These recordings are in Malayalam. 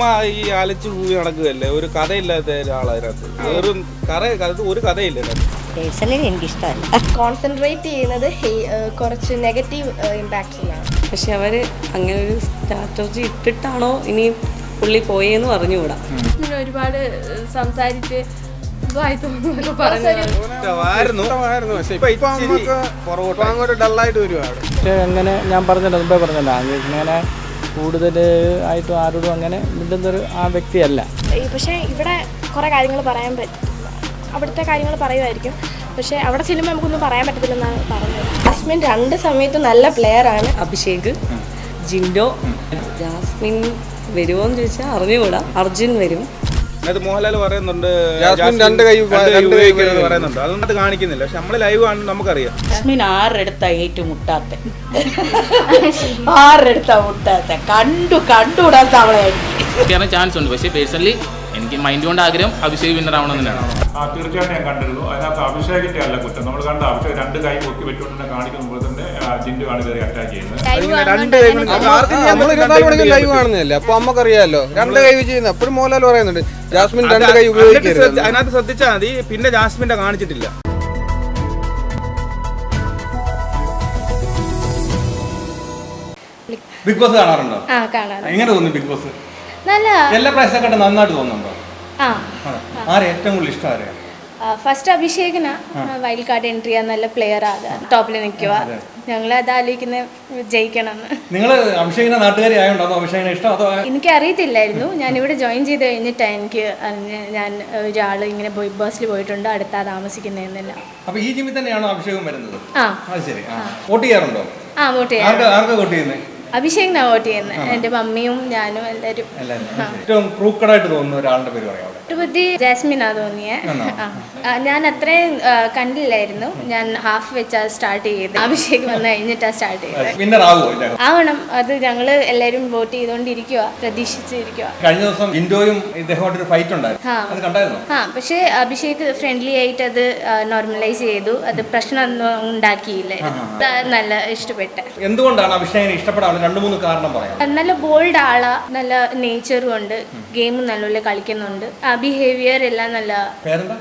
ചുമ്മാ ഈ അലച്ചു പൂവി നടക്കുകയല്ലേ? ഒരു കഥയില്ലാത്ത ഒരാളതിനകത്ത് വെറും കഥ അത് ഒരു കഥയില്ല പേഴ്സണലി എനിക്കിഷ്ടമല്ല. കോൺസെൻട്രേറ്റ് ചെയ്യുന്നത് കുറച്ച് നെഗറ്റീവ് ഇമ്പാക്ട്സിലാണ് പക്ഷെ അവർ അങ്ങനെ ഒരു സ്ട്രാറ്റജി ഇട്ടിട്ടാണോ ഇനി പുള്ളി പോയെന്ന് പറഞ്ഞുകൂടാ ഇങ്ങനെ ഒരുപാട് സംസാരിച്ച് അങ്ങനെ ഞാൻ പറഞ്ഞല്ലോ മുമ്പേ പറഞ്ഞല്ലോ അങ്ങനെ കൂടുതൽ ആയിട്ടും ആരോടും അങ്ങനെ മിണ്ടുന്നൊരു ആ വ്യക്തിയല്ല. പക്ഷേ ഇവിടെ കുറേ കാര്യങ്ങൾ പറയാൻ പറ്റും അവിടുത്തെ കാര്യങ്ങൾ പറയുമായിരിക്കും. പക്ഷേ അവിടെ ചെല്ലുമ്പോൾ നമുക്കൊന്നും പറയാൻ പറ്റത്തില്ലെന്നാണ് പറഞ്ഞത്. ജാസ്മിൻ രണ്ട് സമയത്ത് നല്ല പ്ലെയർ ആണ്. അഭിഷേക് ജിൻഡോ. ജാസ്മിൻ വരുമോ എന്ന് ചോദിച്ചാൽ അറിഞ്ഞുകൂടാ. അർജുൻ വരും. അത് മോഹൻലാൽ പറയുന്നുണ്ട് ജാസ്മിൻ രണ്ട് കൈ ഉപയോഗിക്കരുത് പറയുന്നുണ്ട്. അതൊന്നും അത് കാണിക്കുന്നില്ല. പക്ഷെ നമ്മൾ ലൈവ് ആണ് നമുക്കറിയാം. ജാസ്മിൻ ആറെടുത്ത ഏറ്റുമുട്ടാത്ത ആറെടുത്ത മുട്ടാത്ത കണ്ടു കണ്ടുകൂടാത്ത അവളെ ചാൻസ് ഉണ്ട്. പക്ഷേ പേഴ്സണലി എനിക്ക് മൈൻഡ് കൊണ്ട് ആഗ്രഹം അഭിഷേക് വിന്നർ ആവണം എന്നാണ് ആ തീർച്ചയായിട്ടും ഞാൻ കണ്ടിരുന്നു. അതിനകത്ത് അഭിഷേകിന്റെ അല്ല കുറ്റം. നമ്മൾ കണ്ട അഭിഷേക് രണ്ട് കൈ പൊക്കി വെച്ചുകൊണ്ട് തന്നെ കാണിക്കുമ്പോൾ തന്നെ ജിൻഡു ആണ് കയറി അറ്റാക്ക് ചെയ്യുന്നത്. ലൈവ് പറ്റും. അപ്പൊ നമുക്കറിയാലോ. രണ്ട് കൈ ചെയ്യുന്ന എപ്പോഴും മോഹൻലാൽ പറയുന്നുണ്ട് ജാസ്മിൻ രണ്ട് കൈ അതിനകത്ത് ഉപയോഗിക്കരുത് അതിനകത്ത് ശ്രദ്ധിച്ചാൽ മതി. പിന്നെ ജാസ്മിന്റെ കാണിച്ചിട്ടില്ല. ബിഗ് ബോസ് കാണാറുണ്ടോ. എങ്ങനെ തോന്നി ബിഗ് ബോസ്? നല്ല എല്ലാ പ്രാവശ്യമൊക്കെ നന്നായിട്ട് തോന്നുന്നുണ്ടോ? ആ. ആരെ? ഏറ്റവും കൂടുതൽ ഇഷ്ടം ആരെയാ? ഫസ്റ്റ് അഭിഷേകന വൈൽഡ് കാർഡ് എൻട്രി ചെയ്യാൻ നല്ല പ്ലെയർ ആണ് ടോപ്പിൽ നിൽക്കുക ഞങ്ങൾ അത്. ആലോചിക്കുന്ന ജയിക്കണം നിങ്ങൾ നാട്ടുകാരി ഇഷ്ടം? അതോ എനിക്ക് അറിയത്തില്ലായിരുന്നു ഞാൻ ഇവിടെ ജോയിൻ ചെയ്ത് കഴിഞ്ഞിട്ടാണ് എനിക്ക് ഞാൻ ഒരാൾ ഇങ്ങനെ ബിഗ് ബോസിൽ പോയിട്ടുണ്ട്? അടുത്താ താമസിക്കുന്നതെന്നല്ല. അപ്പൊ ഈ ജിമ്മിൽ തന്നെയാണോ അഭിഷേകം വരുന്നത്? ആ. ശരി. വോട്ട് ചെയ്യാറുണ്ടോ? ആ വോട്ട് ചെയ്യാറുണ്ട്. ആർക്ക് വോട്ട് ചെയ്യുന്നത് അഭിഷേകിനാണ് വോട്ട് ചെയ്യുന്നത് എന്റെ മമ്മിയും ഞാനും എല്ലാരും എല്ലാവരും ഏറ്റവും ക്രൂക്കഡായിട്ട് തോന്നുന്ന ഒരാളുടെ പേര് പറയാം അവിടെ ബുദ്ധി ജാസ്മിനാ തോന്നിയേ. ഞാൻ അത്രയും കണ്ടില്ലായിരുന്നു. ഞാൻ ഹാഫ് വെച്ചാ സ്റ്റാർട്ട് ചെയ്ത് അഭിഷേക് വന്ന് കഴിഞ്ഞിട്ടാ സ്റ്റാർട്ട് ചെയ്തത് ആവണം. അത് ഞങ്ങൾ എല്ലാരും വോട്ട് ചെയ്തോണ്ടിരിക്കുക പ്രതീക്ഷിച്ചിരിക്കുക കഴിഞ്ഞ ദിവസം ഇൻഡോയും ഫൈറ്റ് ഉണ്ടായിരുന്നു. ആ. പക്ഷേ അഭിഷേക് ഫ്രണ്ട്ലി ആയിട്ട് അത് നോർമലൈസ് ചെയ്തു. അത് പ്രശ്നമൊന്നും ഉണ്ടാക്കിയില്ല. നല്ല ഇഷ്ടപ്പെട്ട. എന്തുകൊണ്ടാണ് അഭിഷേകിനെ ഇഷ്ടപ്പെടാൻ രണ്ട് മൂന്ന് കാരണം പറയാം നല്ല ബോൾഡ് ആളാ നല്ല നേച്ചറും ഉണ്ട്. ഗെയിം നല്ലപോലെ കളിക്കുന്നുണ്ട്. ബിഹേവിയർ എല്ലാം നല്ല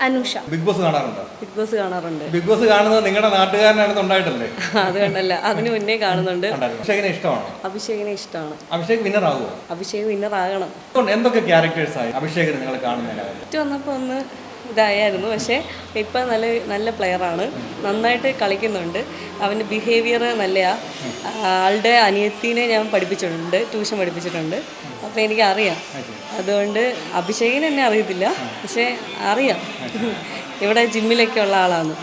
അനുഷ. ബിഗ് ബോസ് കാണാറുണ്ട്? ബിഗ് ബോസ് കാണാറുണ്ട്. ബിഗ് ബോസ് കാണുന്നത് നിങ്ങളുടെ നാട്ടുകാരനാണെന്ന് ഉണ്ടായിട്ടല്ലേ? അത് കണ്ടല്ല. അതിന് മുന്നേ കാണുന്നുണ്ട്. അഭിഷേകിനെ ഇഷ്ടമാണോ? അഭിഷേകിനെ ഇഷ്ടമാണ്. അഭിഷേക് വിന്നർ ആവുമോ? അഭിഷേക് വിന്നർ ആകണം. എന്തൊക്കെ ക്യാരക്ടേഴ്സ് ആയി അഭിഷേകിന് നിങ്ങൾ കാണുന്നില്ല ഫസ്റ്റ് വന്നപ്പോൾ ഒന്ന് ഇതായിരുന്നു പക്ഷേ ഇപ്പം നല്ല നല്ല പ്ലെയറാണ് നന്നായിട്ട് കളിക്കുന്നുണ്ട്. അവന്റെ ബിഹേവിയർ നല്ലയാ. ആളുടെ അനിയത്തിനെ ഞാൻ പഠിപ്പിച്ചിട്ടുണ്ട്. ട്യൂഷൻ പഠിപ്പിച്ചിട്ടുണ്ട്. അപ്പോൾ എനിക്ക് അറിയാം അതുകൊണ്ട് അഭിഷേകിന് എന്നെ അറിയത്തില്ല. പക്ഷേ അറിയാം. ഇവിടെ ജിമ്മിലൊക്കെ ഉള്ള ആളാണ്.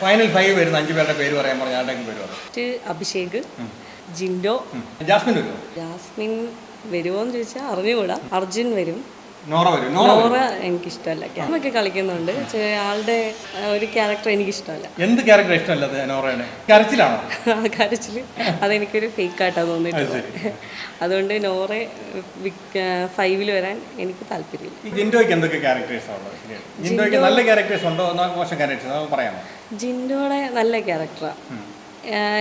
ഫൈനൽ ഫൈവ് വരുന്ന. അഞ്ചു പേരുടെ പേര് പറയാൻ പറഞ്ഞ. ആരുടെയും പേര് ഫസ്റ്റ് അഭിഷേക് ജിൻഡോ. ജാസ്മിൻ വരുമോ? എന്ന് വരുമോന്ന് ചോദിച്ചാൽ അറിഞ്ഞുകൂടാ. അർജുൻ വരും. നോറ വരും നോറ എനിക്കിഷ്ടമല്ല. ക്യാമൊക്കെ കളിക്കുന്നുണ്ട്. പക്ഷേ ആളുടെ ഒരു ക്യാരക്ടർ എനിക്കിഷ്ടമല്ല. എന്ത് ക്യാരക്ടർ ഇഷ്ടമല്ലത് നോറയുടെ കരച്ചിലാണോ? കരച്ചിൽ അതെനിക്കൊരു ഫേക്കായിട്ടാണ് തോന്നിയിട്ടുള്ളത്. അതുകൊണ്ട് നോറെ ഫൈവിൽ വരാൻ എനിക്ക് താല്പര്യമില്ല. ജിൻഡോയ്ക്ക് എന്തൊക്കെ ക്യാരക്ടേഴ്സ് ഉള്ളത്? ശരിയാണ്. ജിൻഡോയ്ക്ക് നല്ല ക്യാരക്ടേഴ്സ് ഉണ്ടോ? മോശം ക്യാരക്ടേഴ്സ് പറയാമോ? ജിൻഡോയുടെ നല്ല ക്യാരക്ടറാണ്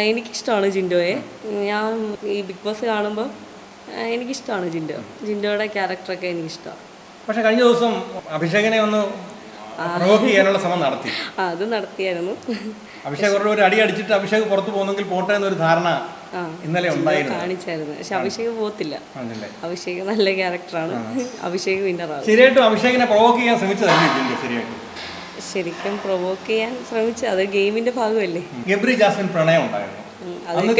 എനിക്കിഷ്ടമാണ് ജിൻഡോയെ. ഞാൻ ഈ ബിഗ് ബോസ് കാണുമ്പോൾ എനിക്കിഷ്ടമാണ് ജിൻഡോ. ജിൻഡോയുടെ ക്യാരക്ടറൊക്കെ എനിക്കിഷ്ടമാണ്. പക്ഷെ കഴിഞ്ഞ ദിവസം അഭിഷേകിനെ ഒന്ന് പ്രവോക്ക് ചെയ്യാനുള്ള ശ്രമം നടത്തി. അത് നടത്തിയായിരുന്നു. അഭിഷേക് ഒരു അടി അടിച്ചിട്ട് അഭിഷേക് പുറത്തു പോകുന്നെങ്കിൽ പോട്ടെ എന്നൊരു ധാരണ ഇന്നലെ ഉണ്ടായിരുന്നു. കാണിച്ചായിരുന്നു. പക്ഷെ അഭിഷേക് പോകത്തില്ല? അഭിഷേക് നല്ല ക്യാരക്ടറാണ്. അഭിഷേക് വിന്നറാണ് ശരിയായിട്ടും അഭിഷേകിനെ പ്രൊവോക്ക് ചെയ്യാൻ ശ്രമിച്ചതല്ലേ ശരിയായിട്ടും? ശരിക്കും പ്രൊവോക്ക് ചെയ്യാൻ ശ്രമിച്ചു അത് ഗെയിമിന്റെ ഭാഗമല്ലേ? ഗബ്രി ജാസ്മിൻ പ്രണയം ഉണ്ടായിരുന്നു.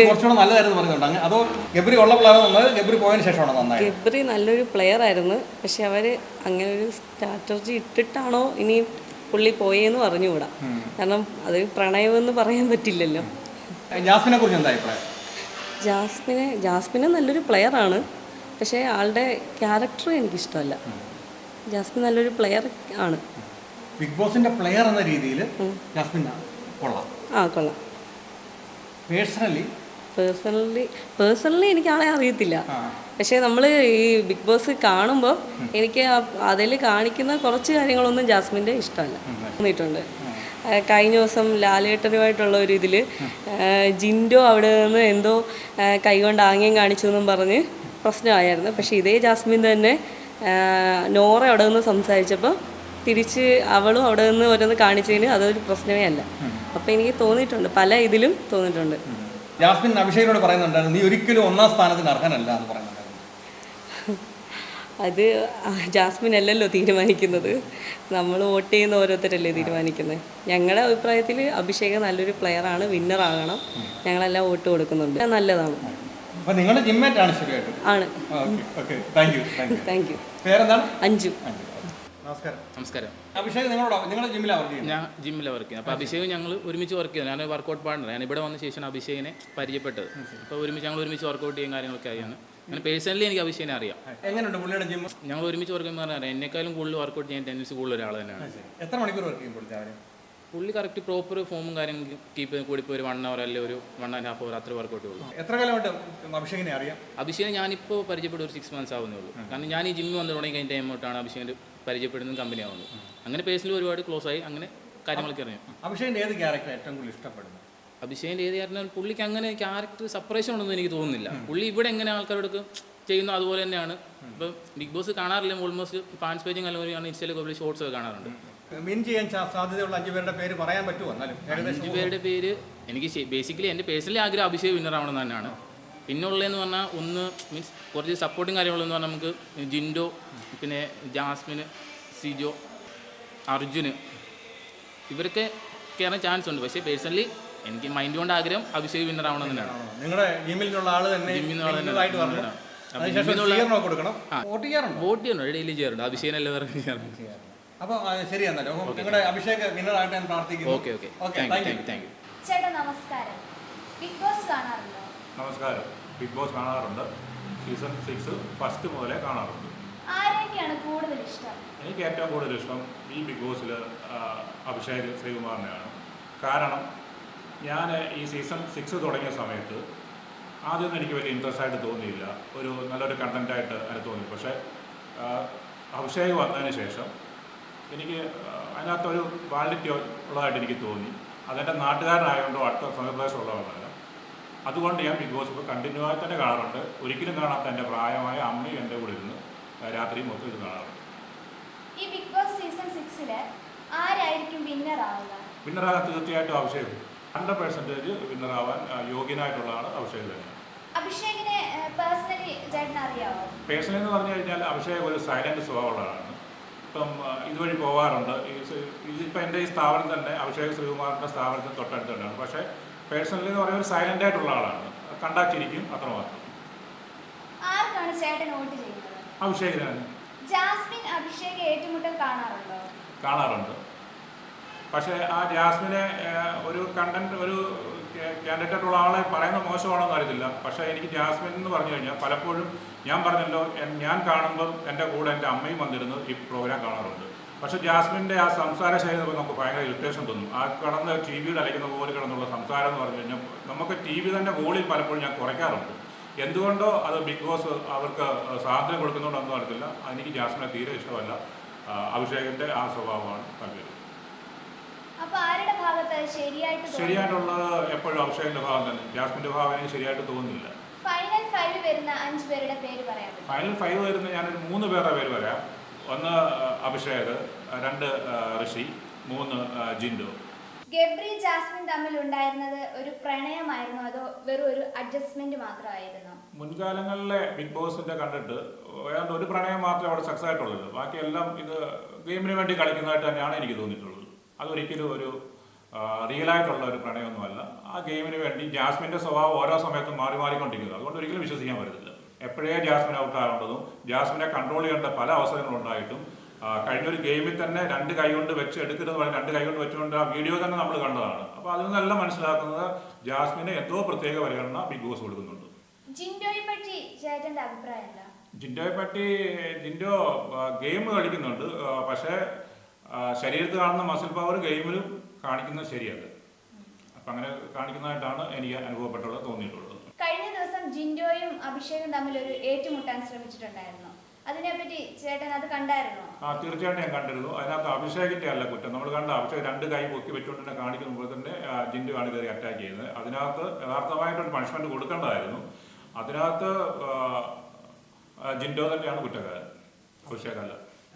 കുറച്ചുകൂടെ നല്ലതായിരുന്നു അതോ ഗബ്രി ഉള്ളപ്പോഴാണ് നന്നത് ഗബ്രി പോയതിനു ശേഷമാണോ നന്നായത്? ഗബ്രി നല്ലൊരു പ്ലെയർ ആയിരുന്നു. പക്ഷെ അവർ അങ്ങനെ ഒരു സ്ട്രാറ്റജി ഇട്ടിട്ടാണോ ഇനി പുള്ളി പോയെന്ന് പറഞ്ഞുകൂടാ. കാരണം അത് പ്രണയമെന്ന് പറയാൻ പറ്റില്ലല്ലോ. ജാസ്മിനെ കുറിച്ച് എന്താ അഭിപ്രായം? ജാസ്മിനെ ജാസ്മിന് നല്ലൊരു പ്ലെയർ ആണ്. പക്ഷേ ആളുടെ ക്യാരക്ടർ എനിക്കിഷ്ടമല്ല. ജാസ്മിൻ നല്ലൊരു പ്ലെയർ ആണ്. ബിഗ് ബോസിന്റെ പ്ലെയർ എന്ന രീതിയിൽ ജാസ്മിൻ കൊള്ളാം. ആ കൊള്ളാം. പേഴ്സണലി? പേഴ്സണലി പേഴ്സണലി എനിക്ക് ആളെ അറിയത്തില്ല. പക്ഷേ നമ്മൾ ഈ ബിഗ് ബോസ് കാണുമ്പോൾ എനിക്ക് അതിൽ കാണിക്കുന്ന കുറച്ച് കാര്യങ്ങളൊന്നും ജാസ്മിന്റെ ഇഷ്ടമല്ല. തോന്നിയിട്ടുണ്ട് കഴിഞ്ഞ ദിവസം ലാലേട്ടനുമായിട്ടുള്ള ഒരു ഇതിൽ ജിൻഡോ അവിടെ നിന്ന് എന്തോ കൈകൊണ്ട് ആംഗ്യം കാണിച്ചു എന്നും പറഞ്ഞ് പ്രശ്നമായിരുന്നു. പക്ഷേ ഇതേ ജാസ്മിൻ തന്നെ നോറ അവിടെ നിന്ന് സംസാരിച്ചപ്പോൾ തിരിച്ച് അവളും അവിടെ നിന്ന് ഓരോന്ന് കാണിച്ചതിന് അതൊരു പ്രശ്നമേ അല്ല. അപ്പൊ എനിക്ക് തോന്നിയിട്ടുണ്ട്. പല ഇതിലും തോന്നിയിട്ടുണ്ട്. ജാസ്മിൻ അഭിഷേകിനോട് പറയുന്നുണ്ടായിരുന്നു നീ ഒരിക്കലും ഒന്നാം സ്ഥാനത്തിന് അർഹനല്ല എന്ന് പറയുന്നുണ്ട് അത് ജാസ്മിൻ അല്ലല്ലോ തീരുമാനിക്കുന്നത്. നമ്മൾ വോട്ട് ചെയ്യുന്ന ഓരോരുത്തരല്ലേ തീരുമാനിക്കുന്നത്. ഞങ്ങളുടെ അഭിപ്രായത്തിൽ അഭിഷേക് നല്ലൊരു പ്ലെയർ ആണ് വിന്നർ ആകണം. ഞങ്ങളെല്ലാം വോട്ട് കൊടുക്കുന്നുണ്ട്. നല്ലതാണ്. ആണ് താങ്ക് യു അഞ്ചു നമസ്കാരം. നമസ്കാരം. അഭിഷേക് നിങ്ങളോട്? നിങ്ങളുടെ ജിമ്മിലാണ് വർക്ക് ചെയ്യുന്നത്? ഞാൻ ജിമ്മിലാണ് വർക്ക് ചെയ്യുന്നത്. അപ്പോൾ അഭിഷേക് ഞങ്ങൾ ഒരുമിച്ച് വർക്ക് ചെയ്യുന്നത് ഞാൻ വർക്ക്ഔട്ട് പാർട്ണർ ഞാൻ ഇവിടെ വന്ന ശേഷമാണ് അഭിഷേകിനെ പരിചയപ്പെട്ടത്. അപ്പോൾ ഒരുമിച്ച് ഞങ്ങൾ ഒരുമിച്ച് വർക്ക്ഔട്ട് ചെയ്യും കാര്യങ്ങളൊക്കെ ആയിരുന്നു ഞാൻ പേഴ്സണലി എനിക്ക് അഭിഷേകിനെ അറിയാം. എങ്ങനെയുണ്ട് പുള്ളിയുടെ ജിം ഞങ്ങൾ ഒരുമിച്ച് വർക്ക് ചെയ്യുമ്പോൾ അറിയാം എന്നെക്കാളും കൂടുതൽ വർക്ക്ഔട്ട് ചെയ്യാൻ ടെൻഡൻസി കൂടുതൽ ഒരാൾ തന്നെയാണ്. എത്ര മണിക്കൂർ വർക്ക് ചെയ്യും പുള്ളി കറക്റ്റ് പ്രോപ്പർ ഫോമും കാര്യങ്ങളും കീപ്പ് ചെയ്ത് കൂടി ഒരു വൺ അവർ അല്ലെങ്കിൽ ഒരു വൺ ആൻഡ് ഹാഫ് അവർ അത്ര വർക്കൗട്ട് ഉള്ളൂ എത്ര കാലമായിട്ട് അഭിഷേകിനെ അറിയാം? അഭിഷേക് ഞാനിപ്പോൾ പരിചയപ്പെട്ട ഒരു സിക്സ് മന്ത്സ് ആവുന്നേ ഉള്ളൂ. കാരണം ഞാൻ ഈ ജിമ്മിൽ വന്ന് തുടങ്ങി കഴിഞ്ഞ ടൈം തൊട്ടാണ് അഭിഷേകിന്റെ പരിചയപ്പെടുന്ന കമ്പനി ആവുന്നത് അങ്ങനെ പേഴ്സണലി ഒരുപാട് ക്ലോസ് ആയി അങ്ങനെ കാര്യങ്ങളൊക്കെ അറിയാം അഭിഷേകിന്റെ ഏത് ക്യാരക്ടർ ഏറ്റവും കൂടുതൽ ഇഷ്ടപ്പെടുന്നു? അഭിഷേകിന്റെ ഏത് കാരണം പുള്ളിക്ക് അങ്ങനെ ക്യാരക്ടർ സെപ്പറേഷൻ ഉണ്ടെന്ന് എനിക്ക് തോന്നുന്നില്ല. പുള്ളി ഇവിടെ എങ്ങനെ ആൾക്കാരോടൊക്കെ ചെയ്യുന്നു അതുപോലെ തന്നെയാണ്. ഇപ്പം ബിഗ് ബോസ് കാണാറില്ല ഓൾമോസ്റ്റ് ഫാൻസ് പേജും അല്ലെങ്കിൽ ഇൻസ്റ്റയിലൊക്കെ പുള്ളി ഷോർട്സ് ഒക്കെ കാണാറുണ്ട്. വിൻ ചെയ്യാൻ സാധ്യതയുള്ള അഞ്ചു പേരുടെ പേര് പറയാൻ പറ്റുമോ എന്നാലും? അഞ്ച് പേരുടെ പേര് എനിക്ക് ബേസിക്കലി എന്റെ പേഴ്സണലി ആഗ്രഹം അഭിഷേക് വിന്നർ ആവണം തന്നെയാണ്. പിന്നെ ഉള്ളതെന്ന് പറഞ്ഞാൽ ഒന്ന് മീൻസ് കുറച്ച് സപ്പോർട്ടും കാര്യങ്ങളെന്ന് പറഞ്ഞാൽ നമുക്ക് ജിൻഡോ പിന്നെ ജാസ്മിൻ സിജോ അർജുന് ഇവരൊക്കെ കയറാൻ ചാൻസ് ഉണ്ട്. പക്ഷേ പേഴ്സണലി എനിക്ക് മൈൻഡ് കൊണ്ട് ആഗ്രഹം അഭിഷേക് വിന്നർ ആവണം തന്നെയാണ്. നിങ്ങളുടെ ജിമ്മിലുള്ള ആൾ തന്നെ വോട്ട് ചെയ്യാറുണ്ട്? വോട്ട് ചെയ്യണോ ഡെയിലി ചെയ്യാറുണ്ട്. അഭിഷേകൻ പറഞ്ഞു ചെയ്യാറുണ്ട്. അപ്പോൾ ശരി എന്നാലും. നിങ്ങളുടെ അഭിഷേക് വിന്നർ ആയിട്ട് ഞാൻ പ്രാർത്ഥിക്കുന്നു. Okay okay. Okay thank you thank you. ചേട്ടാ നമസ്കാരം. ബിഗ് ബോസ് കാണാറുണ്ടോ? നമസ്കാരം. ബിഗ് ബോസ് കാണാറുണ്ട്. സീസൺ സിക്സ് ഫസ്റ്റ് മുതലേ കാണാറുണ്ട്. ആരെയൊക്കെയാണ് കൂടുതൽ ഇഷ്ടം? എനിക്ക് ഏറ്റവും കൂടുതൽ ഇഷ്ടം ഈ ബിഗ് ബോസിൽ അഭിഷേക് ശ്രീകുമാറിനെയാണ്. കാരണം ഞാൻ ഈ സീസൺ സിക്സ് തുടങ്ങിയ സമയത്ത് ആദ്യമൊന്നും എനിക്ക് വലിയ ഇൻട്രസ്റ്റ് ആയിട്ട് തോന്നിയില്ല. ഒരു നല്ലൊരു കണ്ടന്റായിട്ട് അതിന് തോന്നി. പക്ഷേ അഭിഷേക് വന്നതിന് ശേഷം എനിക്ക് അതിനകത്തൊരു ക്വാളിറ്റി ഉള്ളതായിട്ട് എനിക്ക് തോന്നി. അതെന്റെ നാട്ടുകാരനായതുകൊണ്ടോ അടുത്ത സമയപ്രദേശമുള്ളവരല്ല അതുകൊണ്ട് ഞാൻ ബിഗ് ബോസ് ഇപ്പോൾ കണ്ടിന്യൂ ആയി തന്നെ കാണാറുണ്ട്. ഒരിക്കലും കാണാത്ത എന്റെ പ്രായമായ അമ്മയും എന്റെ കൂടെ ഇരുന്ന് രാത്രി മൊത്തം ഇത് കാണാറുണ്ട്. ഈ ബിഗ് ബോസ് സീസൺ സിക്സിൽ ആരായിരിക്കും വിന്നർ ആവുക? വിന്നറാകാൻ തീർച്ചയായിട്ടും അഭിഷേക് ഹൺഡ്രഡ് പെർസെന്റേജ് വിന്നർ ആവാൻ യോഗ്യനായിട്ടുള്ള ആൾ അഭിഷേക് തന്നെ അഭിഷേകിനെ പേഴ്സണലി ചേട്ടൻ അറിയാവോ? പേഴ്സണലി എന്ന് പറഞ്ഞു കഴിഞ്ഞാൽ അഭിഷേക് ഒരു സൈലന്റ് സ്വഭാവമുള്ളതാണ് ഇപ്പം ഇതുവഴി പോകാറുണ്ട് ഇതിപ്പോൾ എന്റെ ഈ സ്ഥാപനം തന്നെ അഭിഷേക് ശ്രീകുമാറിന്റെ സ്ഥാപനത്തിന് തൊട്ടടുത്ത് തന്നെയാണ്. പക്ഷേ പേഴ്സണലി എന്ന് പറയുന്നത് ഒരു സൈലന്റ് ആയിട്ടുള്ള ആളാണ്. കണ്ടാച്ചിരിക്കും അത്ര അത്രമാത്രം. ആർക്കാണ് ചേട്ടൻ വോട്ട് ചെയ്യുന്നത്? അഭിഷേകിനാണ് ജാസ്മിൻ അഭിഷേക് ഏറ്റുമുട്ടൽ കാണാറുണ്ടോ? കാണാറുണ്ട്. പക്ഷേ ആ ജാസ്മിനെ ഒരു കണ്ടന്റ് ഒരു കാൻഡിഡേറ്റ് ഉള്ള ആളെ മോശമാണോ മോശമാണെന്ന് അറിയത്തില്ല. പക്ഷേ എനിക്ക് ജാസ്മിൻ എന്ന് പറഞ്ഞു കഴിഞ്ഞാൽ പലപ്പോഴും ഞാൻ പറഞ്ഞല്ലോ ഞാൻ കാണുമ്പോൾ എന്റെ കൂടെ എന്റെ അമ്മയും വന്നിരുന്നു ഈ പ്രോഗ്രാം കാണാറുണ്ട്. പക്ഷേ ജാസ്മിന്റെ ആ സംസാര ശൈലി നമുക്ക് നമുക്ക് ഭയങ്കര ഇറിറ്റേഷൻ തോന്നും. ആ കടന്ന് ടി വിയിൽ അലയ്ക്കുന്ന പോലെ കിടന്നുള്ള സംസാരം എന്ന് പറഞ്ഞു കഴിഞ്ഞാൽ നമുക്ക് ടി വി തന്നെ വോളിൽ പലപ്പോഴും ഞാൻ കുറയ്ക്കാറുണ്ട്. എന്തുകൊണ്ടോ അത് ബിഗ് ബോസ് അവർക്ക് സ്വാതന്ത്ര്യം കൊടുക്കുന്നുണ്ടോന്നും അറിയത്തില്ല എനിക്ക് ജാസ്മിനെ തീരെ ഇഷ്ടമല്ല. അഭിഷേകിന്റെ അഭിഷേകിന്റെ ആ സ്വഭാവമാണ് താല്പര്യം? ശരിയായിട്ടുള്ളത് എപ്പോഴും അഭിഷേകിന്റെ ഭാഗം തന്നെ. ജാസ്മിന്റെ ഭാഗം എനിക്ക് ശരിയായിട്ട് തോന്നുന്നില്ല. ഫൈനൽ ഫൈവ് വരുന്ന അഞ്ച് പേരുടെ പേര് ഫൈനൽ ഫൈവ് വരുന്ന ഞാനൊരു മൂന്ന് പേരുടെ പേര് പറയാം. ഒന്ന് അഭിഷേക് രണ്ട് ഋഷി മൂന്ന് ജിൻഡു. ഗബ്രി ജാസ്മിൻ തമ്മിൽ ഉണ്ടായിരുന്നത് ഒരു പ്രണയമായിരുന്നു അതോ വെറും ഒരു അഡ്ജസ്റ്റ്മെന്റ് മാത്രമായിരുന്നു? മുൻകാലങ്ങളിലെ ബിഗ് ബോസിന്റെ കണ്ടിട്ട് ഏതാണ്ട് ഒരു പ്രണയം മാത്രമേ അവിടെ സക്സസ് ആയിട്ടുള്ളൂ. ബാക്കിയെല്ലാം ഇത് ഗെയിമിന് വേണ്ടി കളിക്കുന്നതായിട്ട് തന്നെയാണ് എനിക്ക് തോന്നിയിട്ടുള്ളത്. അതൊരിക്കലും ഒരു റിയൽ ആയിട്ടുള്ള ഒരു പ്രണയമൊന്നുമല്ല. ആ ഗെയിമിന് വേണ്ടി ജാസ്മിന്റെ സ്വഭാവം ഓരോ സമയത്തും മാറി മാറിക്കൊണ്ടിരിക്കുന്നു. അതുകൊണ്ട് ഒരിക്കലും വിശ്വസിക്കാൻ പറ്റത്തില്ല. എപ്പോഴേ ജാസ്മിൻ ഔട്ട് ആകേണ്ടതും ജാസ്മിനെ കൺട്രോൾ ചെയ്യേണ്ട പല അവസരങ്ങളുണ്ടായിട്ടും. കഴിഞ്ഞ കഴിഞ്ഞൊരു ഗെയിമിൽ തന്നെ രണ്ട് കൈ കൊണ്ട് വെച്ച് എടുക്കരുത് പറഞ്ഞ് രണ്ട് കൈ കൊണ്ട് വെച്ചുകൊണ്ട് ആ വീഡിയോ തന്നെ നമ്മൾ കണ്ടതാണ്. അപ്പോൾ അതിൽ നിന്നെല്ലാം മനസ്സിലാക്കുന്നത് ജാസ്മിന് എന്തോ പ്രത്യേക പരിഗണന ബിഗ് ബോസ് കൊടുക്കുന്നുണ്ട്. ജിൻഡോയെ പറ്റി ചേട്ടന്റെ അഭിപ്രായം എന്താ? ജിൻഡോയെ പറ്റി ജിൻഡോ ഗെയിം കളിക്കുന്നുണ്ട്. പക്ഷേ ആ, ശരീരത്തിൽ കാണുന്ന മസിൽ പവർ ഗെയിമിലും കാണിക്കുന്നത് ശരിയല്ല. അപ്പം അങ്ങനെ കാണിക്കുന്നതായിട്ടാണ് എനിക്ക് അനുഭവപ്പെട്ടുള്ളത് തോന്നിയിട്ടുള്ളത്. ജിൻഡോയും അഭിഷേകും തമ്മിൽ ഒരു ഏറ്റുമുട്ടാൻ ശ്രമിച്ചിട്ടുണ്ടായിരുന്നു. അതിനെപ്പറ്റി ചേട്ടൻ അത് കണ്ടായിരുന്നോ? ആ തീർച്ചയായിട്ടും ഞാൻ കണ്ടിരുന്നു. അതിനകത്ത് അഭിഷേകിന്റെ അല്ല കുറ്റം. നമ്മൾ കണ്ട അഭിഷേക് രണ്ട് കൈ പൊക്കി വെച്ചുകൊണ്ട് തന്നെ കാണിക്കുമ്പോൾ തന്നെ ആ, ജിൻഡു ആണ് കയറി അറ്റാക്ക് ചെയ്യുന്നത്. അതിനകത്ത് യഥാർത്ഥമായിട്ടൊരു പണിഷ്മെന്റ് കൊടുക്കേണ്ടതായിരുന്നു. അതിനകത്ത് ജിൻഡോ തന്നെയാണ് കുറ്റക്കാരൻ. അഭിഷേകല്ല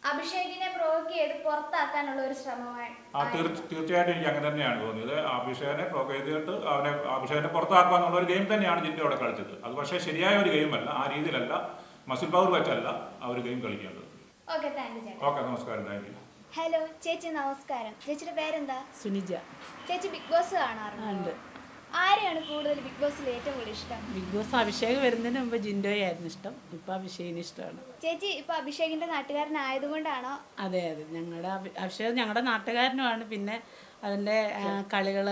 അഭിഷേകിനെ പ്രൊവോക്ക് ചെയ്ത് പുറത്താക്കാനുള്ള ഒരു ശ്രമമാണ് ആ തീർച്ചയായിട്ടും എനിക്ക് അങ്ങനെ തന്നെയാണ് തോന്നിയത്. അഭിഷേകനെ പ്രൊവോക്ക് ചെയ്തിട്ട് അവനെ അഭിഷേകനെ പുറത്താക്കുക എന്നുള്ള ഒരു ഗെയിം തന്നെയാണ് ജിൻഡോ അവിടെ കളിച്ചത്. അത് പക്ഷേ ശരിയായ ഒരു ഗെയിമല്ല ആ രീതിയിലല്ല മസിൽ പവർ വെച്ചല്ല ആ ഒരു ഗെയിം കളിക്കേണ്ടത്. ഓക്കെ താങ്ക് യു ഓക്കെ നമസ്കാരം. താങ്ക് യു ഹലോ ചേച്ചി നമസ്കാരം. ചേച്ചിയുടെ പേരെന്താ? സുനിജ. ചേച്ചി ബിഗ് ബോസ് കാണാറുണ്ട്? ആരെയാണ് കൂടുതൽ ബിഗ് ബോസിൽ ഏറ്റവും കൂടുതൽ ഇഷ്ടം? ബിഗ് ബോസ് അഭിഷേക് വരുന്നതിന് മുമ്പ് ജിൻഡോയായിരുന്നു ഇഷ്ടം. ഇപ്പൊ അഭിഷേകിന് ഇഷ്ടമാണ്. ചേച്ചി ഇപ്പൊ അഭിഷേകിന്റെ നാട്ടുകാരനായതുകൊണ്ടാണോ? അതെ അതെ. ഞങ്ങളുടെ അഭിഷേക് ഞങ്ങളുടെ നാട്ടുകാരനുമാണ്. പിന്നെ അതിന്റെ കളികൾ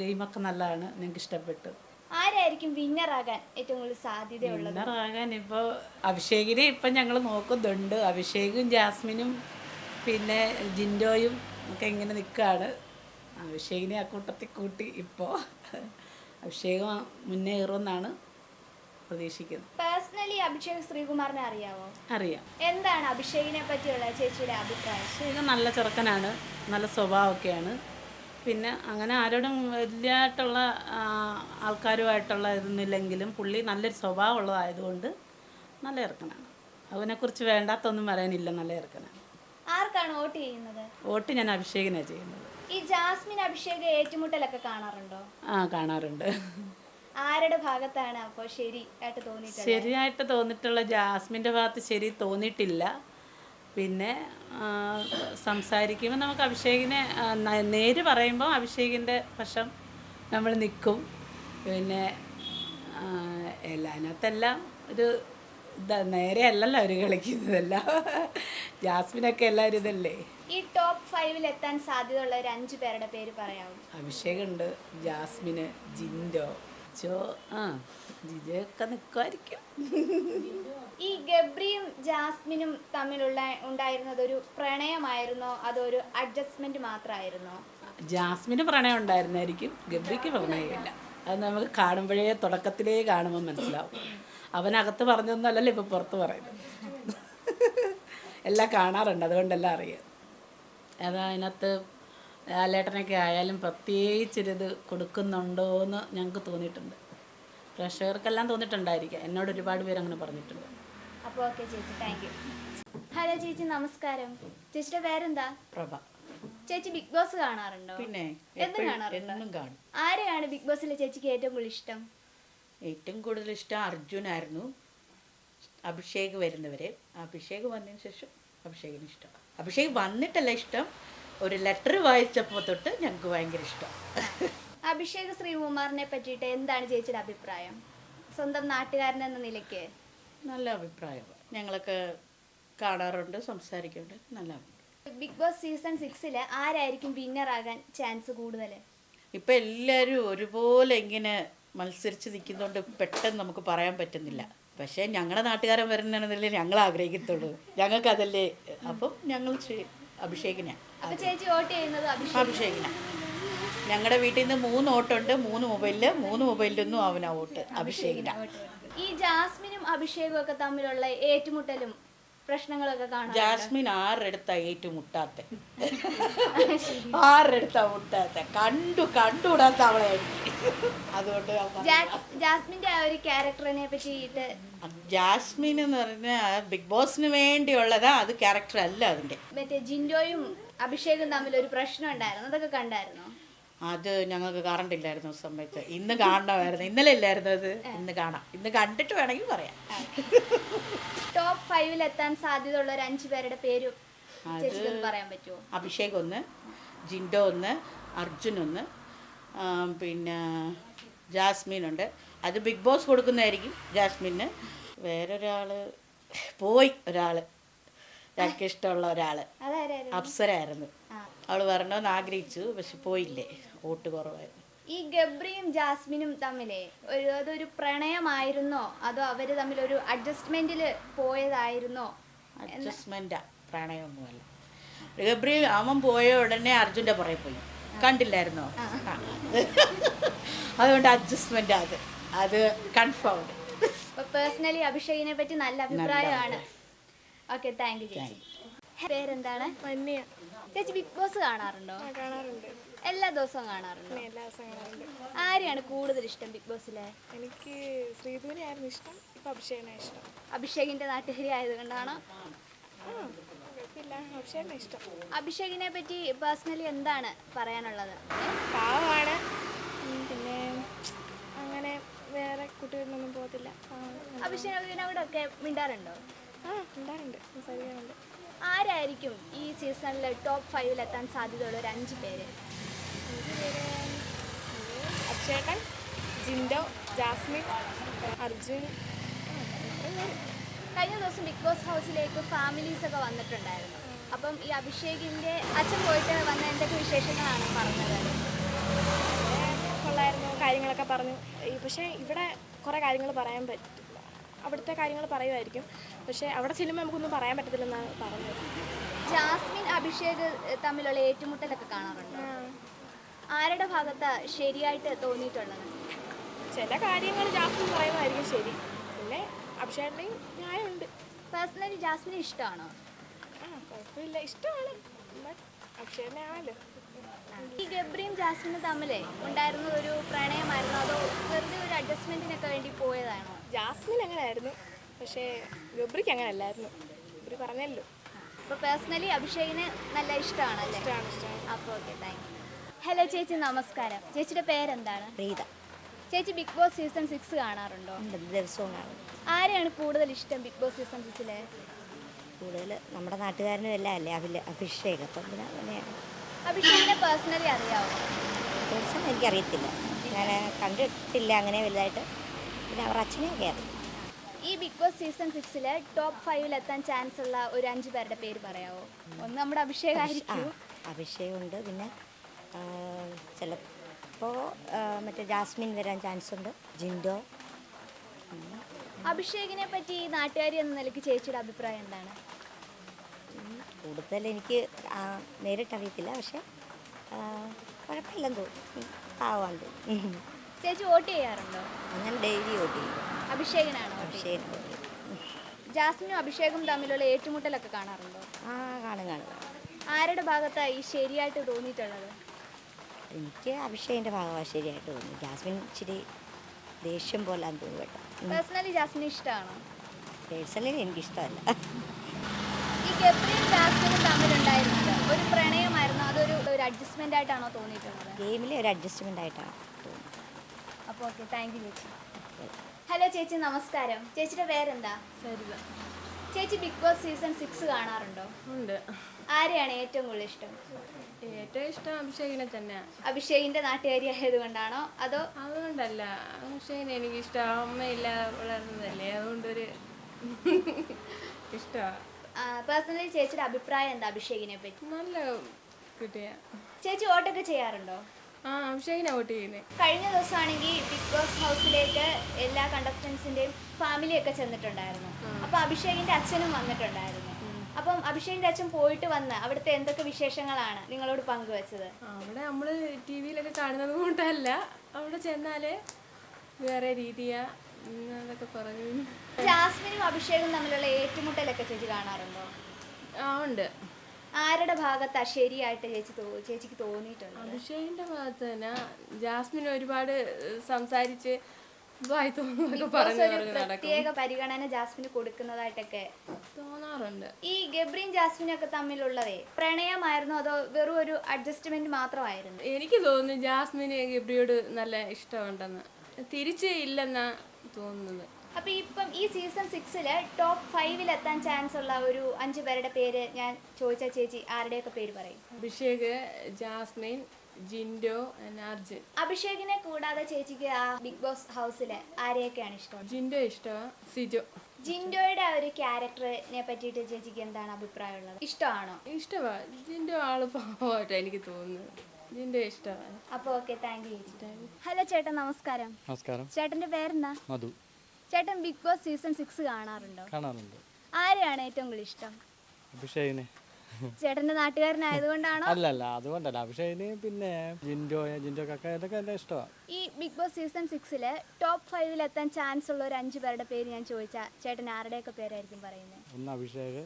ഗെയിമൊക്കെ നല്ലതാണ്. ഞങ്ങൾക്ക് ഇഷ്ടപ്പെട്ടു. ആരായിരിക്കും വിന്നർ ആകാൻ ഏറ്റവും കൂടുതൽ സാധ്യതയുള്ളത്? വിന്നർ ആകാൻ ഇപ്പോൾ അഭിഷേകിനെ ഇപ്പം ഞങ്ങൾ നോക്കുന്നുണ്ട്. അഭിഷേകും ജാസ്മിനും പിന്നെ ജിൻഡോയും ഒക്കെ ഇങ്ങനെ നിൽക്കുകയാണ് അഭിഷേകിനെ ആ കൂട്ടത്തിൽ കൂട്ടി ഇപ്പോൾ അഭിഷേകം മുന്നേറുമെന്നാണ് പ്രതീക്ഷിക്കുന്നത്. പേഴ്സണലി അഭിഷേക് ശ്രീകുമാറിനെ അറിയാമോ അറിയാം. എന്താണ് അഭിഷേകിനെ പറ്റിയുള്ള ചേച്ചിയുടെ അഭിപ്രായം? അഭിഷേകം നല്ല ചെറുക്കനാണ് നല്ല സ്വഭാവമൊക്കെയാണ്. പിന്നെ അങ്ങനെ ആരോടും വലിയതായിട്ടുള്ള ആൾക്കാരുമായിട്ടുള്ള ഇതൊന്നുമില്ലെങ്കിലും പുള്ളി നല്ലൊരു സ്വഭാവമുള്ളതായതുകൊണ്ട് നല്ല ഇറക്കനാണ് അതിനെക്കുറിച്ച് വേണ്ടാത്തൊന്നും പറയാനില്ല നല്ല ഇറക്കനാണ് ആർക്കാണ് വോട്ട് ചെയ്യുന്നത്? വോട്ട് ഞാൻ അഭിഷേകിനാണ് ചെയ്യുന്നത്. ഈ ജാസ്മിൻ അഭിഷേക് ഏറ്റുമുട്ടലൊക്കെ കാണാറുണ്ടോ? ആ കാണാറുണ്ട്. ആരുടെ ഭാഗത്താണ് അപ്പോൾ ശരി ആയിട്ട് തോന്നിയിട്ടുള്ളത്? ശരിയായിട്ട് തോന്നിയിട്ടുള്ള ജാസ്മിന്റെ ഭാഗത്ത് ശരി തോന്നിയിട്ടില്ല. പിന്നെ സംസാരിക്കുമ്പോൾ നമുക്ക് അഭിഷേകിനെ നേര് പറയുമ്പോൾ അഭിഷേകിന്റെ പക്ഷം നമ്മൾ നിൽക്കും. പിന്നെ ആ, എല്ലാ അതിനകത്തെല്ലാം ഒരു ഇതാ നേരെ അല്ലല്ലോ അവർ കളിക്കുന്നതല്ല. ജാസ്മിനൊക്കെ എല്ലാവരും ഇതല്ലേ? ഈ ടോപ്പ് ഫൈവിൽ എത്താൻ സാധ്യതയുള്ള ഒരു അഞ്ചു പേരുടെ പേര് പറയാമോ അഭിഷേകുണ്ട് ജാസ്മിന് ജിൻഡോ. ജോ ആ ജിജയൊക്കെ നിൽക്കുമായിരിക്കും ഈ ഗബ്രിയും ജാസ്മിനും തമ്മിലുള്ള ഉണ്ടായിരുന്നത് ഒരു പ്രണയമായിരുന്നോ? അതോ ഒരു അഡ്ജസ്റ്റ്മെന്റ് മാത്രമായിരുന്നോ? ജാസ്മിന് പ്രണയം ഉണ്ടായിരുന്നായിരിക്കും ഗബ്രിക്ക് പ്രണയമില്ല. അത് നമുക്ക് കാണുമ്പോഴേ തുടക്കത്തിലേ കാണുമ്പോൾ മനസ്സിലാവും. അവനകത്ത് പറഞ്ഞൊന്നുമല്ലല്ലോ ഇപ്പം പുറത്ത് പറയുന്നത്. എല്ലാം കാണാറുണ്ട് അതുകൊണ്ടെല്ലാം അറിയാം. അതാ അതിനകത്ത് ലാലേട്ടനൊക്കെ ആയാലും പ്രത്യേകിച്ചൊരിത് കൊടുക്കുന്നുണ്ടോ എന്ന് ഞങ്ങൾക്ക് തോന്നിയിട്ടുണ്ട്. പ്രേക്ഷകർക്കെല്ലാം തോന്നിയിട്ടുണ്ടായിരിക്കാം. എന്നോട് ഒരുപാട് പേര് അങ്ങനെ പറഞ്ഞിട്ടുണ്ട്. അപ്പോൾ ഓക്കെ ചേച്ചി താങ്ക് യു ഹലോ ചേച്ചി നമസ്കാരം. ചേച്ചിയുടെ പേരെന്താ? പ്രഭ. ചേച്ചി ബിഗ് ബോസ് കാണാറുണ്ടോ? പിന്നെ എന്നും കാണും. ആരെയാണ് ബിഗ് ബോസിലെ ചേച്ചിക്ക് ഏറ്റവും കൂടുതൽ ഇഷ്ടം? ഏറ്റവും കൂടുതൽ ഇഷ്ടം അർജുനായിരുന്നു. അഭിഷേക് വരുന്നവരെ. അഭിഷേക് വന്നതിന് ശേഷം അഭിഷേകിന് ഇഷ്ടം. അഭിഷേക് വന്നിട്ടല്ല ഇഷ്ടം. ഒരു ലെറ്റർ വായിച്ചപ്പോൾ തൊട്ട് ഞങ്ങൾക്ക് ഭയങ്കര ഇഷ്ടം. അഭിഷേക് ശ്രീകുമാറിനെ പറ്റിയിട്ട് എന്താണ് ചേച്ചിയുടെ അഭിപ്രായം? സ്വന്തം നാട്ടുകാരൻ എന്ന നിലയ്ക്ക്? നല്ല അഭിപ്രായമാണ് ഞങ്ങളൊക്കെ കാണാറുണ്ട് സംസാരിക്കുന്നുണ്ട് നല്ല അഭിപ്രായം. ബിഗ് ബോസ് സീസൺ സിക്സിൽ ആരായിരിക്കും വിന്നർ ആകാൻ ചാൻസ് കൂടുതൽ ഇപ്പം എല്ലാവരും ഒരുപോലെ ഇങ്ങനെ മത്സരിച്ച് നിൽക്കുന്നതുകൊണ്ട് പെട്ടെന്ന് നമുക്ക് പറയാൻ പറ്റുന്നില്ല. പക്ഷേ ഞങ്ങളുടെ നാട്ടുകാരൻ വരുന്നതിനല്ലേ ഞങ്ങൾ ആഗ്രഹിക്കത്തുള്ളൂ. ഞങ്ങൾക്കതല്ലേ? അപ്പം ഞങ്ങൾ ചെയ്- അഭിഷേകിനാണ് ചേച്ചി വോട്ട് ചെയ്യുന്നത് അഭിഷേക് അഭിഷേകിനാണ് ഞങ്ങളുടെ വീട്ടിൽ നിന്ന് മൂന്ന് ഓട്ടുണ്ട് മൂന്ന് മൊബൈലിൽ മൂന്ന് മൊബൈലിലൊന്നും അവനാ വോട്ട്. അഭിഷേകിനാണ് ഈ ജാസ്മിനും അഭിഷേകും ഒക്കെ തമ്മിലുള്ള ഏറ്റുമുട്ടലും പ്രശ്നങ്ങളൊക്കെ കാണാം ജാസ്മിൻ ആരെടുത്താ ഏറ്റുമുട്ടാത്ത. ആരെടുത്താ മുട്ടാത്ത. കണ്ടു കണ്ടുകൂടാത്ത അവളെ അതുകൊണ്ട് ജാസ്മിന്റെ ആ ഒരു ക്യാരക്ടറിനെ പറ്റിയിട്ട് ജാസ്മിൻ എന്ന് പറഞ്ഞാൽ ബിഗ് ബോസിന് വേണ്ടിയുള്ളതാ അത് ക്യാരക്ടർ അല്ല അതിന്റെ. മറ്റേ ജിൻഡോയും അഭിഷേകും തമ്മിൽ ഒരു പ്രശ്നം ഉണ്ടായിരുന്നു. അതൊക്കെ കണ്ടായിരുന്നോ? അത് ഞങ്ങൾക്ക് കാണണ്ടില്ലായിരുന്നു ഇല്ലായിരുന്നു സമയത്ത്. ഇന്ന് കാണണമായിരുന്നു. ഇന്നലെ ഇല്ലായിരുന്നു അത്. ഇന്ന് കാണാം. ഇന്ന് കണ്ടിട്ട് വേണമെങ്കിൽ പറയാം. ടോപ്പ് ഫൈവിൽ എത്താൻ സാധ്യതയുള്ള ഒരു അഞ്ചു പേരുടെ പേര് പറയാൻ പറ്റുമോ? അഭിഷേക് ഒന്ന് ജിൻഡോ ഒന്ന് അർജുൻ ഒന്ന് പിന്നെ ജാസ്മിൻ ഉണ്ട്. അത് ബിഗ് ബോസ് കൊടുക്കുന്നതായിരിക്കും ജാസ്മിന്. വേറൊരാൾ പോയി ഒരാൾ ഞങ്ങൾക്ക് ഇഷ്ടമുള്ള ഒരാൾ അപ്സരായിരുന്നു. അവൾ വരണമെന്ന് ആഗ്രഹിച്ചു പക്ഷെ പോയില്ലേ? വോട്ട് കുറവായിരുന്നു. ഈ ഗബ്രിയും ജാസ്മിനും തമ്മിലേ ഒരു അതൊരു പ്രണയമായിരുന്നോ? അതോ അവർ തമ്മിൽ ഒരു അഡ്ജസ്റ്റ്മെന്റിൽ പോയതായിരുന്നോ? അഡ്ജസ്റ്റ്മെന്റാ പ്രണയമൊന്നുമല്ല. ഗബ്രി അവൻ പോയ ഉടനെ അർജുന്റെ പുറകെ പോയി. കണ്ടില്ലായിരുന്നോ? അതുകൊണ്ട് അഡ്ജസ്റ്റ്മെന്റ് അത്. അത് കൺഫേംഡ് അപ്പൊ പേഴ്സണലി അഭിഷേകിനെ പറ്റി നല്ല അഭിപ്രായമാണ്. ഓക്കെ താങ്ക് യു ചേച്ചി. പേരെന്താണ്? ചേച്ചി ബിഗ് ബോസ് കാണാറുണ്ടോ കാണാറുണ്ട്. എല്ലാ ദിവസവും കാണാറുണ്ട്? എല്ലാ ദിവസവും കാണാറുണ്ട്. ആരെയാണ് കൂടുതൽ ഇഷ്ടം ബിഗ് ബോസിലെ? എനിക്ക് ശ്രീധുവിനെ ആയിരുന്നു ഇഷ്ടം ഇപ്പൊ അഭിഷേകനെ ഇഷ്ടം. അഭിഷേകിന്റെ നാട്ടുകാരി ആയതുകൊണ്ടാണ്? അഭിഷേകിനെ ഇഷ്ടം. അഭിഷേകിനെ പറ്റി പേഴ്സണലി എന്താണ് പറയാനുള്ളത്? പാവമാണ്. പിന്നെ അങ്ങനെ വേറെ കുട്ടികളിലൊന്നും പോകത്തില്ല. അഭിഷേകിനോടൊക്കെ മിണ്ടാറുണ്ടോ? ആ ഉണ്ടാറുണ്ട് സംസാരിക്കാറുണ്ട്. ആരായിരിക്കും ഈ സീസണിൽ ടോപ്പ് ഫൈവിൽ എത്താൻ സാധ്യതയുള്ള ഒരു അഞ്ച് പേര്? അക്ഷേട്ടൻ ജിൻഡോ ജാസ്മിൻ അർജുൻ. കഴിഞ്ഞ ദിവസം ബിഗ് ബോസ് ഹൗസിലേക്ക് ഫാമിലീസ് ഒക്കെ വന്നിട്ടുണ്ടായിരുന്നു. അപ്പം ഈ അഭിഷേകിന്റെ അച്ഛൻ പോയിട്ട് വന്ന എന്തൊക്കെ വിശേഷങ്ങളാണ് പറഞ്ഞത്? കൊള്ളായിരുന്നു കാര്യങ്ങളൊക്കെ പറഞ്ഞു. പക്ഷേ ഇവിടെ കുറേ കാര്യങ്ങൾ പറയാൻ പറ്റില്ല അവിടുത്തെ കാര്യങ്ങൾ പറയുമായിരിക്കും. പക്ഷേ അവിടെ ചെല്ലുമ്പോൾ നമുക്കൊന്നും പറയാൻ പറ്റത്തില്ലെന്നാണ് പറഞ്ഞത്. ജാസ്മിൻ അഭിഷേക് തമ്മിലുള്ള ഏറ്റുമുട്ടലൊക്കെ കാണാറുണ്ട്? ആരുടെ ഭാഗത്ത് ശരിയായിട്ട് തോന്നിയിട്ടുള്ളത്? ചില കാര്യങ്ങൾ ജാസ്മിൻ പറയുന്നതായിരിക്കും ശരി. പിന്നെ അഭിഷേകന്റെയും ന്യായമുണ്ട്. പേഴ്സണലി ജാസ്മിന് ഇഷ്ടമാണോ? ആ കുഴപ്പമില്ല. ഇഷ്ടമാണ്. ബട്ട് അഭിഷേകനെ ആണല്ലോ ഈ ഗബ്രിയും ജാസ്മിനും തമ്മിലേ ഉണ്ടായിരുന്ന ഒരു പ്രണയമായിരുന്നു? അതോ വെറുതെ ഒരു അഡ്ജസ്റ്റ്മെന്റിനൊക്കെ വേണ്ടി പോയതാണോ? ജാസ്മിൻ അങ്ങനെ ആയിരുന്നു പക്ഷേ ഗബ്രിക്ക് അങ്ങനെ അല്ലായിരുന്നു ഗബ്രി പറഞ്ഞല്ലോ. അപ്പോൾ പേഴ്സണലി അഭിഷേകിന് നല്ല ഇഷ്ടമാണല്ലേ? ഇഷ്ടമാണ് ഇഷ്ടമാണ്. അപ്പോൾ ഓക്കെ താങ്ക് യു ഹലോ ചേച്ചി നമസ്കാരം. ചേച്ചിയുടെ പേരെന്താണ്? പ്രീത. ചേച്ചി ബിഗ് ബോസ് സീസൺ സിക്സ് കാണാറുണ്ടോ? ദിവസവും കാണും. ആരെയാണ് കൂടുതൽ ഇഷ്ടം ബിഗ് ബോസ് സീസൺ സിക്സിലെ കൂടുതൽ നമ്മുടെ നാട്ടുകാരനും എല്ലാം അല്ലേ? അഭില അഭിഷേക്. അപ്പം പിന്നെ അങ്ങനെയാണ്. അഭിഷേകിനെ പേഴ്സണലി അറിയാവോ? ദിവസം എനിക്കറിയത്തില്ല. ഞാൻ കണ്ടിട്ടില്ല അങ്ങനെ വലുതായിട്ട്. പിന്നെ അവർ അച്ഛനെയൊക്കെ അറിയാം. ഈ ബിഗ് ബോസ് സീസൺ സിക്സിൽ ടോപ്പ് ഫൈവിൽ എത്താൻ ചാൻസ് ഉള്ള ഒരു അഞ്ച് പേരുടെ പേര് പറയാവോ? ഒന്ന് നമ്മുടെ അഭിഷേക് ആയിരിക്കും. അഭിഷേകുണ്ട്. പിന്നെ ആ, ചിലപ്പോൾ മറ്റേ ജാസ്മിൻ വരാൻ ചാൻസ് ഉണ്ട്. ജിൻഡോ. അഭിഷേകിനെ പറ്റി നാട്ടുകാരി എന്ന നിലയ്ക്ക് ചേച്ചിയുടെ അഭിപ്രായം എന്താണ്? കൂടുതൽ എനിക്ക് നേരിട്ടറിയത്തില്ല പക്ഷേ കുഴപ്പമില്ലെന്ന് തോന്നുന്നു. പാവാണ്ട് ചേച്ചി വോട്ട് ചെയ്യാറുണ്ടോ? ഞാൻ ഡെയിലി വോട്ട് ചെയ്യും. അഭിഷേകനാണോ അഭിഷേകൻ ജാസ്മിനും അഭിഷേകും തമ്മിലുള്ള ഏറ്റുമുട്ടലൊക്കെ കാണാറുണ്ടോ? ആ കാണും കാണും. ആരുടെ ഭാഗത്താണ് ഈ ശരിയായിട്ട് തോന്നിയിട്ടുള്ളത്? എനിക്ക് അഭിഷേകിന്റെ ഭാഗമാണ് ശരിയായിട്ട് തോന്നി ജാസ്മിൻ ഇച്ചിരി ദേഷ്യം പോലാന്ന് തോന്നുന്നു കേട്ടോ. പേഴ്സണലി ജാസ്മിൻ ഇഷ്ടമാണോ പേഴ്സണലി എനിക്കിഷ്ടമല്ല. ഈ ഗബ്രിയും ജാസ്മിനും തമ്മിലുണ്ടായിരുന്നത് ഒരു പ്രണയമായിരുന്നു? അതൊരു ഒരു ആയിട്ടാണോ തോന്നിയിട്ടുള്ളത്? ഗെയിമിലെ ഒരു അഡ്ജസ്റ്റ്മെന്റ് ആയിട്ടാണ് തോന്നുന്നത്. അപ്പോൾ ഓക്കെ താങ്ക് യു ചേച്ചി. ഹലോ ചേച്ചി നമസ്കാരം. ചേച്ചിയുടെ പേരെന്താ? സരിത. ചേച്ചി ബിഗ് ബോസ് സീസൺ സിക്സ് കാണാറുണ്ടോ? ഉണ്ട്. ആരെയാണ് ഏറ്റവും കൂടുതൽ ഇഷ്ടം? ഏറ്റവും ഇഷ്ടം അഭിഷേകിനെ തന്നെയാണ് അഭിഷേകിന്റെ നാട്ടുകാരി ആയതുകൊണ്ടാണോ? അതോ അതുകൊണ്ടല്ല. അഭിഷേകിനെ എനിക്ക് ഇഷ്ടം അമ്മയില്ല വളർന്നതല്ലേ. അതുകൊണ്ടൊരു ഇഷ്ടമാണ് പേഴ്സണലി ചേച്ചിയുടെ അഭിപ്രായം എന്താ അഭിഷേകിനെ പറ്റി? നല്ല കുട്ടിയാ. ചേച്ചി ഓട്ടൊക്കെ ചെയ്യാറുണ്ടോ? ആ അഭിഷേകിനെ വോട്ട് ചെയ്യുന്നത് കഴിഞ്ഞ ദിവസമാണെങ്കിൽ ബിഗ് ബോസ് ഹൗസിലേക്ക് എല്ലാ കണ്ടസ്റ്റൻസിന്റെയും ഫാമിലി ഒക്കെ ചെന്നിട്ടുണ്ടായിരുന്നു അപ്പൊ അഭിഷേകിന്റെ അച്ഛനും വന്നിട്ടുണ്ടായിരുന്നു. അപ്പം അഭിഷേകിന്റെ അച്ഛൻ പോയിട്ട് വന്ന് അവിടുത്തെ എന്തൊക്കെ വിശേഷങ്ങളാണ് നിങ്ങളോട് പങ്കുവച്ചത്? അവിടെ നമ്മൾ ടി വിയിലൊക്കെ കാണുന്നത് കൊണ്ടല്ല. അവിടെ ചെന്നാലേ വേറെ രീതിയാ. അതൊക്കെ പറഞ്ഞു ജാസ്മിനും അഭിഷേകും തമ്മിലുള്ള ഏറ്റുമുട്ടലൊക്കെ ചേച്ചി കാണാറുണ്ടോ? ആ ഉണ്ട്. ആരുടെ ഭാഗത്താ ശരിയായിട്ട് ചേച്ചി ചേച്ചിക്ക് തോന്നിയിട്ടുണ്ട്? അഭിഷേകിന്റെ ഭാഗത്ത് തന്നെ ജാസ്മിൻ ഒരുപാട് സംസാരിച്ച് പ്രത്യേക പരിഗണന ജാസ്മിന് കൊടുക്കുന്നതായിട്ടൊക്കെ തോന്നാറുണ്ട്. ഈ ഗബ്രിയും ജാസ്മിനും ഒക്കെ തമ്മിലുള്ളതേ പ്രണയമായിരുന്നു അതോ വെറും ഒരു അഡ്ജസ്റ്റ്മെന്റ് മാത്രമായിരുന്നു? എനിക്ക് തോന്നുന്നു ജാസ്മിന് ഗബ്രിയോട് നല്ല ഇഷ്ടമുണ്ടെന്ന്. തിരിച്ച് ഇല്ലെന്നാ തോന്നുന്നത്. അപ്പൊ ഇപ്പം ഈ സീസൺ സിക്സിൽ ടോപ്പ് ഫൈവിൽ എത്താൻ ചാൻസ് ഉള്ള ഒരു അഞ്ച് പേരുടെ പേര് ഞാൻ ചോദിച്ച ചേച്ചി ആരുടെയൊക്കെ പേര് പറയും? അഭിഷേക് ജാസ്മിൻ ജിൻഡോ അർജുൻ. അഭിഷേകിനെ കൂടാതെ ചേച്ചിക്ക് ആ ബിഗ് ബോസ് ഹൗസിൽ ആരെയൊക്കെയാണ് ഇഷ്ടം? ജിൻഡോ ഇഷ്ടം സിജോ. ജിൻഡോയുടെ ആ ഒരു ക്യാരക്ടറിനെ പറ്റിയിട്ട് ചേച്ചിക്ക് എന്താണ് അഭിപ്രായം ഉള്ളത് ഇഷ്ടമാണോ? ഇഷ്ടമാണ് ജിൻഡോ ആൾ പാവമായിട്ടാണ് എനിക്ക് തോന്നുന്നു ജിൻഡോ ഇഷ്ടമാണ്. അപ്പോൾ ഓക്കെ താങ്ക് യു ഹലോ ചേട്ടാ നമസ്കാരം. നമസ്കാരം. ചേട്ടന്റെ പേരെന്താ? മധു. ചേട്ടൻ ബിഗ് ബോസ് സീസൺ സിക്സ് കാണാറുണ്ടോ? കാണാറുണ്ട്. ആരെയാണ് ഏറ്റവും കൂടുതൽ ഇഷ്ടം? അഭിഷേകിനെ. ചേട്ടന്റെ നാട്ടുകാരനായതുകൊണ്ടാണോ? അല്ല അല്ല അതുകൊണ്ടല്ല. അഭിഷേകിന് പിന്നെ ജിൻഡോ ജിൻഡോ കക്ക ഇതൊക്കെ എന്റെ ഇഷ്ടമാണ്. ഈ ബിഗ് ബോസ് സീസൺ സിക്സിൽ ടോപ്പ് ഫൈവിൽ എത്താൻ ചാൻസ് ഉള്ള ഒരു അഞ്ചു പേരുടെ പേര് ഞാൻ ചോദിച്ചാൽ ചേട്ടൻ ആരുടെയൊക്കെ പേരായിരിക്കും പറയുന്നത് ഒന്ന് അഭിഷേക്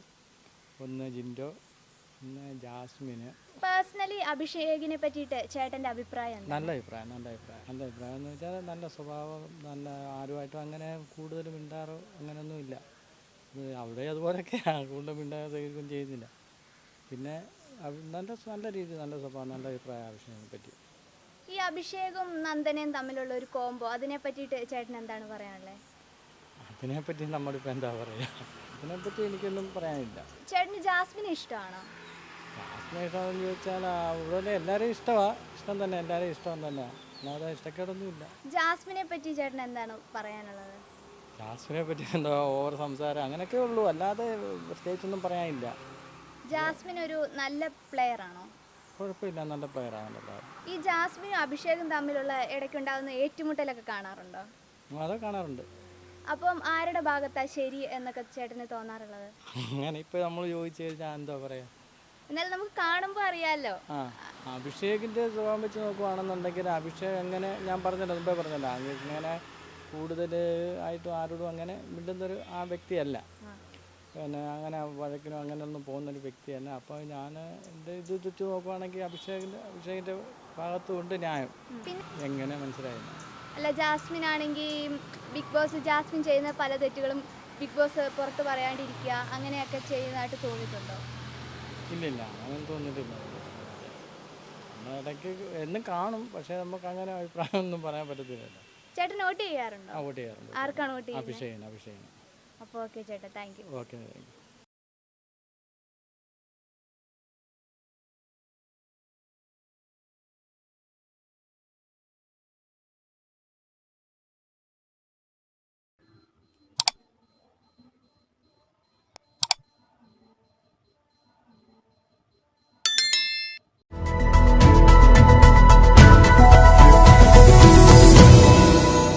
ഒന്ന് ജിൻഡോ പിന്നെ ജാസ്മിന്. പേഴ്സണലി അഭിഷേകിനെ പറ്റിയിട്ട് ചേട്ടന്റെ അഭിപ്രായം എന്താ നല്ല അഭിപ്രായം നല്ല അഭിപ്രായം. നല്ല അഭിപ്രായം എന്ന് വെച്ചാൽ നല്ല സ്വഭാവം നല്ല ആരുമായിട്ടും അങ്ങനെ കൂടുതൽ മിണ്ടാറോ അങ്ങനെയൊന്നും ഇല്ല. ഇത് അവിടെ കൂടുതൽ മിണ്ടാതെ മിണ്ടാതെയൊന്നും ചെയ്യുന്നില്ല. പിന്നെ അവ- നല്ല നല്ല രീതി നല്ല സ്വഭാവം നല്ല അഭിപ്രായം ആവശ്യത്തിനെ പറ്റി. ഈ അഭിഷേകും നന്ദനയും തമ്മിലുള്ള ഒരു കോംബോ അതിനെ പറ്റിയിട്ട് ചേട്ടൻ എന്താണ് പറയാനുള്ളത് അതിനെപ്പറ്റി നമ്മളിപ്പോൾ എന്താ പറയുക അതിനെപ്പറ്റി എനിക്കൊന്നും പറയാനില്ല. ചേട്ടന് ജാസ്മിനെ ഇഷ്ടമാണോ? ഇഷ്ടമെന്ന് ചോദിച്ചാൽ ഇവിടെ എല്ലാവരും ഇഷ്ടമാണ് ഇഷ്ടം തന്നെ എല്ലാവരും ഇഷ്ടം തന്നെ. അല്ലാതെ ഇഷ്ടക്കേടൊന്നുമില്ല. ജാസ്മിനെ പറ്റി ചേട്ടൻ എന്താണ് പറയാനുള്ളത്? ജാസ്മിനെ പറ്റി എന്താ ഓവർ സംസാരം? അങ്ങനെയൊക്കെ ഉള്ളൂ. അല്ലാതെ പ്രത്യേകിച്ചൊന്നും പറയാനില്ല. ജാസ്മിൻ ഒരു നല്ല പ്ലെയർ ആണോ? കുഴപ്പമില്ല. നല്ല പ്ലെയർ ആണല്ലോ ഈ ജാസ്മിനും അഭിഷേകും തമ്മിലുള്ള ഇടയ്ക്കുണ്ടാകുന്ന ഏറ്റുമുട്ടലൊക്കെ കാണാറുണ്ടോ? അതെ കാണാറുണ്ട്. അപ്പം ആരുടെ ഭാഗത്താ ശരി എന്നൊക്കെ ചേട്ടന് തോന്നാറുള്ളത്? അങ്ങനെ ഇപ്പൊ നമ്മൾ ചോദിച്ചു കഴിഞ്ഞാൽ എന്താ പറയുക എന്നാലും നമുക്ക് കാണുമ്പോൾ അറിയാലോ. അഭിഷേകിന്റെ സ്വഭാവം വെച്ച് നോക്കുവാണെന്നുണ്ടെങ്കിൽ അഭിഷേക് എങ്ങനെ ഞാൻ പറഞ്ഞല്ലോ മുമ്പേ പറഞ്ഞല്ലോ അങ്ങനെ കൂടുതൽ ആയിട്ടും ആരോടും അങ്ങനെ മിണ്ടുന്നൊരു ആ വ്യക്തിയല്ല. പിന്നെ അങ്ങനെ വഴക്കിനും അങ്ങനെ ഒന്നും പോകുന്നൊരു വ്യക്തിയല്ല. അപ്പോൾ ഞാൻ എന്റെ ഇത് ചുറ്റു നോക്കുവാണെങ്കിൽ അഭിഷേകിന്റെ അഭിഷേകിന്റെ ഭാഗത്തും ഉണ്ട് ന്യായം എങ്ങനെ മനസ്സിലായില്ല അല്ല ജാസ്മിൻ ആണെങ്കിൽ ബിഗ് ബോസ് ജാസ്മിൻ ചെയ്യുന്ന പല തെറ്റുകളും ബിഗ് ബോസ് പുറത്ത് പറയാണ്ടിരിക്കുക അങ്ങനെയൊക്കെ ചെയ്യുന്നതായിട്ട് തോന്നിയിട്ടുണ്ടോ? ഇല്ലില്ല അങ്ങനെ തോന്നിയിട്ടില്ല. നമ്മൾ ഇടയ്ക്ക് എന്നും കാണും പക്ഷേ നമുക്ക് അങ്ങനെ അഭിപ്രായം ഒന്നും പറയാൻ പറ്റത്തില്ലല്ലോ ചേട്ടൻ വോട്ട് ചെയ്യാറുണ്ടോ? ആ വോട്ട് ചെയ്യാറുണ്ട്. ആർക്കാണ് വോട്ട് ചെയ്യുന്നത്? അഭിഷേകൻ അഭിഷേകന്. അപ്പോൾ ഓക്കെ ചേട്ടാ thank you. Okay thank you.